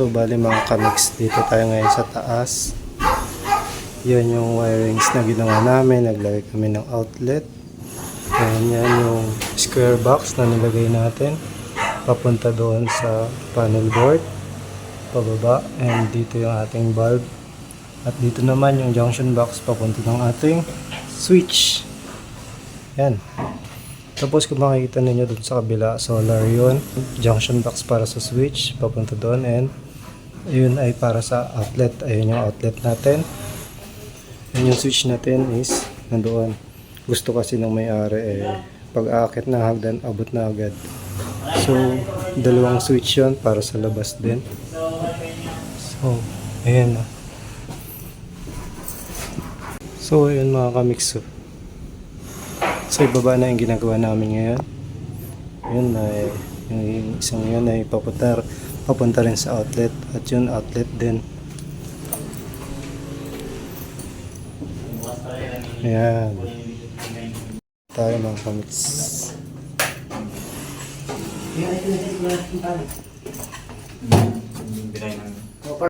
So, bali mga kamix, dito tayo ngayon sa taas. Yan yung wirings na ginawa namin. Naglagay kami ng outlet. Ayan yan yung square box na nilagay natin. Papunta doon sa panel board. Pababa. And dito yung ating bulb. At dito naman yung junction box papunta ng ating switch. Yan. Tapos kung makikita ninyo dun sa kabila, solar yun. Junction box para sa switch, papunta doon. And yun ay para sa outlet. Ayun yung outlet natin. Yun yung switch natin is nandoon. Gusto kasi ng may-ari eh, pag aakit na hagdan, abot na agad. So, dalawang switch yun para sa labas din. So, ayan na. So, ayun mga kamix. So, ibaba na yung ginagawa namin ngayon. Yun eh, yung isang yun ay papunta, papunta rin sa outlet. At yun, outlet din. Ayan. Tayo mga kamix. Binay namin.